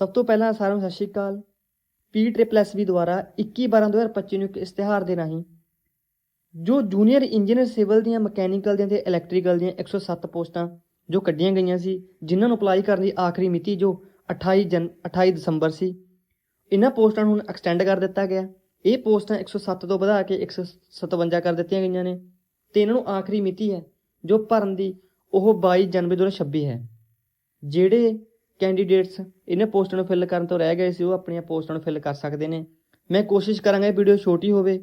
ਸਭ ਤੋਂ ਪਹਿਲਾਂ ਸਾਰਿਆਂ ਨੂੰ ਸਤਿ ਸ਼੍ਰੀ ਅਕਾਲ। ਪੀ ਟ੍ਰਿਪਲ ਐਸ ਵੀ ਦੁਆਰਾ 21 12 2025 ਨੂੰ ਇੱਕ ਇਸ਼ਤਿਹਾਰ ਦੇ ਰਾਹੀਂ ਜੋ ਜੂਨੀਅਰ ਇੰਜੀਨੀਅਰ ਸਿਵਲ ਦੀਆਂ, ਮਕੈਨੀਕਲ ਦੀਆਂ ਤੇ ਇਲੈਕਟ੍ਰੀਕਲ ਦੀਆਂ 107 ਪੋਸਟਾਂ ਜੋ ਕੱਢੀਆਂ ਗਈਆਂ ਸੀ, ਜਿਨ੍ਹਾਂ ਨੂੰ ਅਪਲਾਈ ਕਰਨ ਦੀ ਆਖਰੀ ਮਿਤੀ ਜੋ 28 ਜਨ 28 ਦਸੰਬਰ ਸੀ। ਇਹਨਾਂ ਪੋਸਟਾਂ ਨੂੰ ਹੁਣ ਐਕਸਟੈਂਡ ਕਰ ਦਿੱਤਾ ਗਿਆ। ਇਹ ਪੋਸਟਾਂ 107 ਤੋਂ ਵਧਾ ਕੇ 157 ਕਰ ਦਿੱਤੀਆਂ ਗਈਆਂ ਨੇ ਤੇ ਇਹਨਾਂ ਨੂੰ ਆਖਰੀ ਮਿਤੀ ਹੈ ਜੋ ਭਰਨ ਦੀ ਉਹ 22 ਜਨਵਰੀ 2026 ਹੈ, ਜਿਹੜੇ ਕੈਂਡੀਡੇਟਸ ਇਹਨਾਂ ਪੋਸਟਾਂ ਨੂੰ ਫਿਲ ਕਰਨ ਤੋਂ ਰਹਿ ਗਏ ਸੀ, ਉਹ ਆਪਣੀਆਂ ਪੋਸਟਾਂ ਨੂੰ ਫਿਲ ਕਰ ਸਕਦੇ ਨੇ। ਮੈਂ ਕੋਸ਼ਿਸ਼ ਕਰਾਂਗਾ ਇਹ ਵੀਡੀਓ ਛੋਟੀ ਹੋਵੇ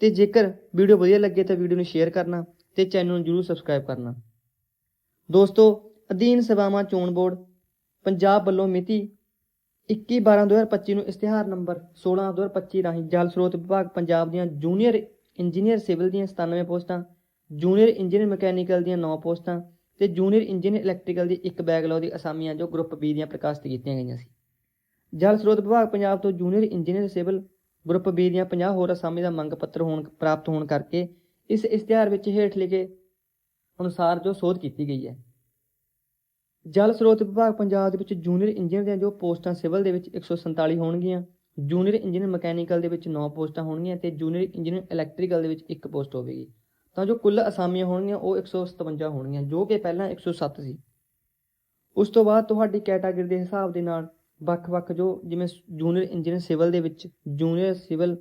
ਤੇ ਜੇਕਰ ਵੀਡੀਓ ਵਧੀਆ ਲੱਗੇ ਤਾਂ ਵੀਡੀਓ ਨੂੰ ਸ਼ੇਅਰ ਕਰਨਾ ਤੇ ਚੈਨਲ ਨੂੰ ਜਰੂਰ ਸਬਸਕ੍ਰਾਈਬ ਕਰਨਾ। ਦੋਸਤੋ, ਅਧੀਨ ਸੇਵਾਵਾਂ ਚੋਣ ਬੋਰਡ, ਪੰਜਾਬ ਵੱਲੋਂ ਮਿਤੀ 21/12/2025 ਨੂੰ ਇਸ਼ਤਿਹਾਰ ਨੰਬਰ 16/2025 ਰਾਹੀਂ ਜਲ ਸਰੋਤ ਵਿਭਾਗ ਪੰਜਾਬ ਦੀਆਂ ਜੂਨੀਅਰ ਇੰਜੀਨੀਅਰ ਸਿਵਲ ਦੀਆਂ 97 ਪੋਸਟਾਂ ਜੂਨੀਅਰ ਇੰਜੀਨੀਅਰ ਮਕੈਨੀਕਲ ਦੀਆਂ 9 ਪੋਸਟਾਂ ਤੇ ਜੂਨੀਅਰ ਇੰਜੀਨੀਅਰ ਇਲੈਕਟ੍ਰੀਕਲ ਦੀ ਇੱਕ ਬੈਕਲੌਗ ਦੀ ਅਸਾਮੀਆਂ ਜੋ ਗਰੁੱਪ ਬੀ ਦੀਆਂ ਪ੍ਰਕਾਸ਼ਿਤ ਕੀਤੀਆਂ ਗਈਆਂ ਸੀ। ਜਲ ਸਰੋਤ ਵਿਭਾਗ ਪੰਜਾਬ ਤੋਂ junior engineer civil group B ਦੀਆਂ 50 ਹੋਰ ਅਸਾਮੀ ਦਾ ਮੰਗ ਪੱਤਰ ਹੋਣ ਪ੍ਰਾਪਤ ਹੋਣ ਕਰਕੇ ਇਸ ਇਸ਼ਤਿਹਾਰ ਵਿੱਚ ਹੇਠ ਲਿਖੇ ਅਨੁਸਾਰ ਜੋ ਸੋਧ ਕੀਤੀ ਗਈ ਹੈ। ਜਲ ਸਰੋਤ ਵਿਭਾਗ ਪੰਜਾਬ ਦੇ ਵਿੱਚ ਜੂਨੀਅਰ ਇੰਜੀਨੀਅਰ ਦੀਆਂ ਜੋ ਪੋਸਟਾਂ ਸਿਵਲ ਦੇ ਵਿੱਚ 147 ਹੋਣਗੀਆਂ, ਜੂਨੀਅਰ ਇੰਜੀਨੀਅਰ ਮਕੈਨੀਕਲ ਦੇ ਵਿੱਚ 9 ਪੋਸਟਾਂ ਹੋਣਗੀਆਂ ਤੇ ਜੂਨੀਅਰ ਇੰਜੀਨੀਅਰ ਇਲੈਕਟ੍ਰੀਕਲ ਦੇ ਵਿੱਚ 1 ਪੋਸਟ ਹੋਵੇਗੀ। ਤਾਂ ਜੋ ਕੁੱਲ ਅਸਾਮੀਆਂ ਹੋਣਗੀਆਂ, ਉਹ 157 ਹੋਣਗੀਆਂ, ਜੋ ਕਿ ਪਹਿਲਾਂ 107 ਸੀ ਉਸ ਤੋਂ ਬਾਅਦ ਤੁਹਾਡੀ ਕੈਟਾਗਰੀ ਦੇ ਹਿਸਾਬ ਦੇ ਨਾਲ ਵੱਖ-ਵੱਖ ਜੋ ਜਿਵੇਂ ਜੂਨੀਅਰ ਇੰਜੀਨੀਅਰ ਸਿਵਲ ਦੇ ਵਿੱਚ ਜੂਨੀਅਰ ਸਿਵਲ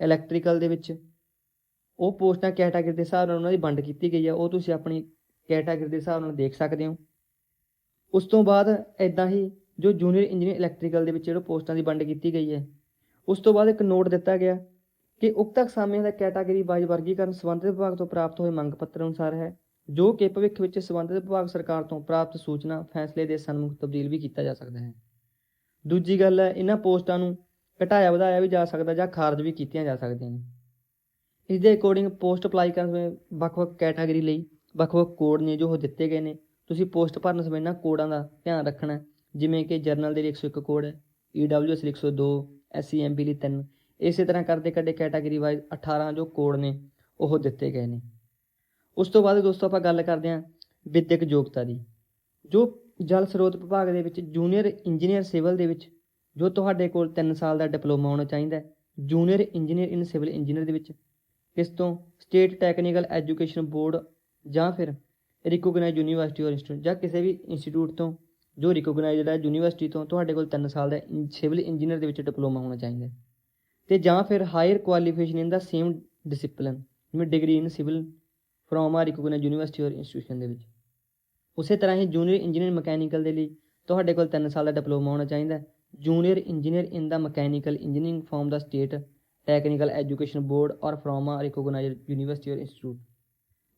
ਇਲੈਕਟ੍ਰੀਕਲ ਦੇ ਵਿੱਚ, ਉਹ ਪੋਸਟਾਂ ਕੈਟਾਗਰੀ ਦੇ ਹਿਸਾਬ ਨਾਲ ਉਹਨਾਂ ਦੀ ਵੰਡ ਕੀਤੀ ਗਈ ਹੈ ਉਹ ਤੁਸੀਂ ਆਪਣੀ ਕੈਟਾਗਰੀ ਦੇ ਹਿਸਾਬ ਨਾਲ ਦੇਖ ਸਕਦੇ ਹੋ। ਉਸ ਤੋਂ ਬਾਅਦ ਇਦਾਂ ਹੀ ਜੋ ਜੂਨੀਅਰ ਇੰਜੀਨੀਅਰ ਇਲੈਕਟ੍ਰੀਕਲ ਦੇ ਵਿੱਚ ਜਿਹੜਾ ਪੋਸਟਾਂ ਦੀ ਵੰਡ ਕੀਤੀ ਗਈ ਹੈ, ਉਸ ਤੋਂ ਬਾਅਦ ਇੱਕ ਨੋਟ ਦਿੱਤਾ ਗਿਆ ਕਿ ਉਕਤ ਅਸਾਮੀਆਂ ਦਾ ਕੈਟਾਗਰੀ ਵਾਈਜ਼ ਵਰਗੀਕਰਨ ਸੰਬੰਧਿਤ ਵਿਭਾਗ ਤੋਂ ਪ੍ਰਾਪਤ ਹੋਏ ਮੰਗ ਪੱਤਰ ਅਨੁਸਾਰ ਹੈ, ਜੋ ਕਿ ਭਵਿੱਖ ਵਿੱਚ ਸੰਬੰਧਿਤ ਵਿਭਾਗ ਸਰਕਾਰ ਤੋਂ ਪ੍ਰਾਪਤ ਸੂਚਨਾ, ਫੈਸਲੇ ਦੇ ਸਨਮੁਖ ਤਬਦੀਲ ਵੀ ਕੀਤਾ ਜਾ ਸਕਦਾ ਹੈ। ਦੂਜੀ ਗੱਲ ਹੈ, ਇਹਨਾਂ ਪੋਸਟਾਂ ਨੂੰ ਘਟਾਇਆ ਵਧਾਇਆ ਵੀ ਜਾ ਸਕਦਾ ਜਾਂ ਖਾਰਜ ਵੀ ਕੀਤੀਆਂ ਜਾ ਸਕਦੀਆਂ ਨੇ। ਇਸ ਦੇ ਅਕੋਰਡਿੰਗ ਪੋਸਟ ਅਪਲਾਈ ਕਰਨ ਸਮੇਂ ਵੱਖ-ਵੱਖ ਕੈਟਾਗਰੀ ਲਈ ਵੱਖ-ਵੱਖ ਕੋਡ ਨੇ ਜੋ ਉਹ ਦਿੱਤੇ ਗਏ ਨੇ। ਤੁਸੀਂ ਪੋਸਟ ਭਰਨ ਸਮੇਂ ਇਹਨਾਂ ਕੋਡਾਂ ਦਾ ਧਿਆਨ ਰੱਖਣਾ ਜਿਵੇਂ ਕਿ ਜਰਨਲ ਦੇ ਲਈ 101 ਕੋਡ ਹੈ ਈਡਬਲਯੂਐਸ ਲਈ 102 ਐਸਸੀਐਮਪੀ ਲਈ 3 ਇਸੇ ਤਰ੍ਹਾਂ ਕਰਦੇ ਕਰਦੇ ਕੈਟਾਗਰੀ ਵਾਈਜ਼ 18 ਜੋ ਕੋਡ ਨੇ, ਉਹ ਦਿੱਤੇ ਗਏ ਨੇ। ਉਸ ਤੋਂ ਬਾਅਦ ਦੋਸਤੋ ਆਪਾਂ ਗੱਲ ਕਰਦੇ ਹਾਂ ਵਿਦਿਅਕ ਯੋਗਤਾ ਦੀ, ਜੋ ਜਲ ਸਰੋਤ ਵਿਭਾਗ ਦੇ ਵਿੱਚ ਜੂਨੀਅਰ ਇੰਜੀਨੀਅਰ ਸਿਵਲ ਦੇ ਵਿੱਚ, ਜੋ ਤੁਹਾਡੇ ਕੋਲ 3 ਸਾਲ ਦਾ ਡਿਪਲੋਮਾ ਹੋਣਾ ਚਾਹੀਦਾ ਹੈ junior engineer in civil engineer ਦੇ ਵਿੱਚ, ਇਸ ਤੋਂ ਸਟੇਟ ਟੈਕਨੀਕਲ ਐਜੂਕੇਸ਼ਨ ਬੋਰਡ ਜਾਂ ਫਿਰ ਰਿਕੋਗਨਾਈਜ਼ਡ ਯੂਨੀਵਰਸਿਟੀ ਔਰ ਇੰਸਟੀਟਿਊਟ ਜਾਂ ਕਿਸੇ ਵੀ ਇੰਸਟੀਟਿਊਟ ਤੋਂ, ਜੋ ਰਿਕੋਗਨਾਈਜ਼ਡ ਹੈ ਯੂਨੀਵਰਸਿਟੀ ਤੋਂ, ਤੁਹਾਡੇ ਕੋਲ 3 ਸਾਲ ਦਾ ਸਿਵਲ ਇੰਜੀਨੀਅਰ ਦੇ ਵਿੱਚ ਡਿਪਲੋਮਾ ਹੋਣਾ ਚਾਹੀਦਾ ਹੈ। ਅਤੇ ਜਾਂ ਫਿਰ higher qualification in the same discipline ਜਿਵੇਂ degree in civil from a recognised university ਔਰ ਇੰਸਟੀਟਿਊਸ਼ਨ ਦੇ ਵਿੱਚ। ਉਸੇ ਤਰ੍ਹਾਂ ਹੀ ਜੂਨੀਅਰ ਇੰਜੀਨੀਅਰ ਮਕੈਨੀਕਲ ਦੇ ਲਈ ਤੁਹਾਡੇ ਕੋਲ 3 ਸਾਲ ਦਾ ਡਿਪਲੋਮਾ ਹੋਣਾ ਚਾਹੀਦਾ junior engineer in the mechanical engineering from the state technical education board or from a recognised university ਔਰ ਇੰਸਟੀਟਿਊਟ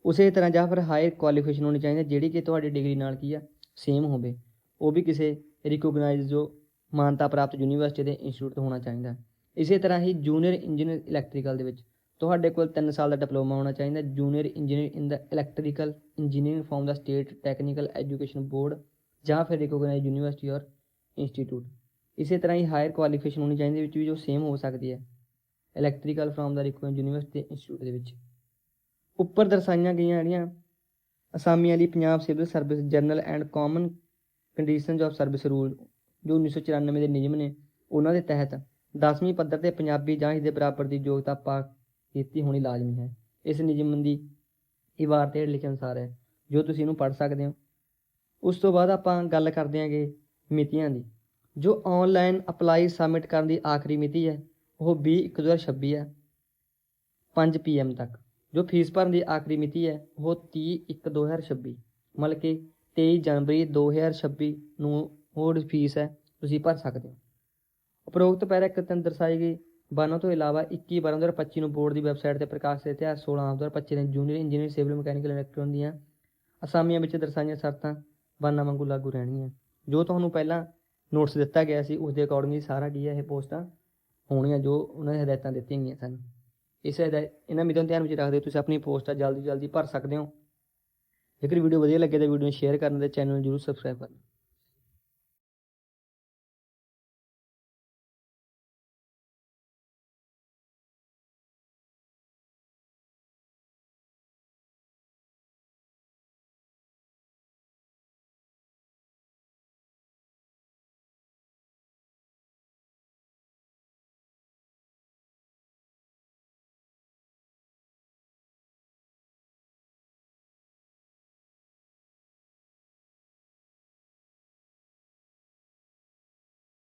ਉਸੇ ਤਰ੍ਹਾਂ ਜਾਂ ਫਿਰ ਹਾਇਰ ਕੁਆਲੀਫਿਕੇਸ਼ਨ ਹੋਣੀ ਚਾਹੀਦੀ ਜਿਹੜੀ ਕਿ ਤੁਹਾਡੀ ਡਿਗਰੀ ਨਾਲ ਕੀ ਆ ਸੇਮ ਹੋਵੇ। ਉਹ ਵੀ ਕਿਸੇ ਰਿਕੋਗਨਾਈਜ਼ ਜੋ ਮਾਨਤਾ ਪ੍ਰਾਪਤ ਯੂਨੀਵਰਸਿਟੀ ਦੇ ਇੰਸਟੀਟਿਊਟ ਤੋਂ ਹੋਣਾ ਚਾਹੀਦਾ ਇਸੇ ਤਰ੍ਹਾਂ ਹੀ ਜੂਨੀਅਰ ਇੰਜੀਨੀਅਰ ਇਲੈਕਟ੍ਰੀਕਲ ਦੇ ਵਿੱਚ ਤੁਹਾਡੇ ਕੋਲ 3 ਸਾਲ ਦਾ ਡਿਪਲੋਮਾ ਹੋਣਾ ਚਾਹੀਦਾ। Junior engineer in the electrical engineering from the state technical education board ਜਾਂ ਫਿਰ ਰਿਕੋਗਨਾਈਜ਼ ਯੂਨੀਵਰਸਿਟੀ ਔਰ ਇੰਸਟੀਟਿਊਟ। ਇਸੇ ਤਰ੍ਹਾਂ ਹੀ ਹਾਇਰ ਕੁਆਲੀਫਿਕੇਸ਼ਨ ਹੋਣੀ ਚਾਹੀਦੀ ਵਿੱਚ ਵੀ ਜੋ ਸੇਮ ਹੋ ਸਕਦੀ ਹੈ। Electrical from the recognise university institute ਦੇ ਵਿੱਚ। ਉੱਪਰ ਦਰਸਾਈਆਂ ਗਈਆਂ ਜਿਹੜੀਆਂ, ਅਸਾਮੀਆਂ ਲਈ Punjab civil service general and common conditions of service rule ਜੋ 1994 ਦੇ ਨਿਯਮ ਨੇ, ਉਹਨਾਂ ਦੇ ਤਹਿਤ 10ਵੀਂ ਪੱਧਰ ਤੇ ਪੰਜਾਬੀ ਜਾਂ ਇਸ ਦੇ ਬਰਾਬਰ ਦੀ ਯੋਗਤਾ ਪਾ ਕੀਤੀ ਹੋਣੀ ਲਾਜ਼ਮੀ ਹੈ। ਇਸ ਨਿਯਮ ਦੀ ਇਬਾਰਤ ਹੇਠ ਲਿਖੇ ਅਨੁਸਾਰ ਹੈ, ਜੋ ਤੁਸੀਂ ਇਹਨੂੰ ਪੜ੍ਹ ਸਕਦੇ ਹੋ। ਉਸ ਤੋਂ ਬਾਅਦ ਆਪਾਂ ਗੱਲ ਕਰਦੇ ਹਾਂਗੇ ਮਿਤੀਆਂ ਦੀ। ਜੋ ਆਨਲਾਈਨ ਅਪਲਾਈ ਸਬਮਿਟ ਕਰਨ ਦੀ ਆਖਰੀ ਮਿਤੀ ਹੈ, ਉਹ 20/1/2026 ਹੈ 5 ਪੀਐਮ ਤੱਕ। ਜੋ ਫੀਸ ਭਰਨ ਦੀ ਆਖਰੀ ਮਿਤੀ ਹੈ, ਉਹ 30/1/2026 ਮਤਲਬ ਕਿ 23 ਜਨਵਰੀ 2026 ਨੂੰ ਹੋਰ ਫੀਸ ਹੈ, ਤੁਸੀਂ ਭਰ ਸਕਦੇ ਹੋ। ਉਪਰੋਕਤ ਪੈਰਾ ਇੱਕ ਤਿੰਨ ਦਰਸਾਈ ਗਈ। ਬਾਨਾਂ ਤੋਂ ਇਲਾਵਾ 21 12 2025 ਨੂੰ ਬੋਰਡ ਦੀ ਵੈਬਸਾਈਟ ਤੇ ਪ੍ਰਕਾਸ਼ਿਤ ਇਤਿਹਾਸ 16 2025 ਦੇ junior engineer civil mechanical electron ਦੀਆਂ ਅਸਾਮੀਆਂ ਵਿੱਚ ਦਰਸਾਈਆਂ ਸ਼ਰਤਾਂ ਬਾਨਾਂ ਵਾਂਗੂ ਲਾਗੂ ਰਹਿਣਗੀਆਂ। ਜੋ ਤੁਹਾਨੂੰ ਪਹਿਲਾਂ ਨੋਟਸ ਦਿੱਤਾ ਗਿਆ ਸੀ ਉਸ ਦੇ ਅਕੋਰਡਿੰਗ ਹੀ ਸਾਰਾ ਕੀ ਹੈ, ਇਹ ਪੋਸਟਾਂ ਹੋਣੀਆਂ ਜੋ ਉਹਨਾਂ ਨੇ ਹਦਾਇਤਾਂ ਦਿੱਤੀਆਂ ਗਈਆਂ ਸਨ। ਇਸ ਹਦਾਇਤ ਇਹਨਾਂ ਮਿਤੋਂ ਧਿਆਨ ਵਿੱਚ ਰੱਖਦੇ ਹੋਏ ਤੁਸੀਂ ਆਪਣੀ ਪੋਸਟਾਂ ਜਲਦੀ ਜਲਦੀ ਭਰ ਸਕਦੇ ਹੋ। ਜੇਕਰ ਵੀਡੀਓ ਵਧੀਆ ਲੱਗੇ ਤਾਂ ਵੀਡੀਓ ਨੂੰ ਸ਼ੇਅਰ ਕਰਨ ਤੇ ਚੈਨਲ ਨੂੰ ਜਰੂਰ ਸਬਸਕ੍ਰਾਈਬ ਕਰਨਾ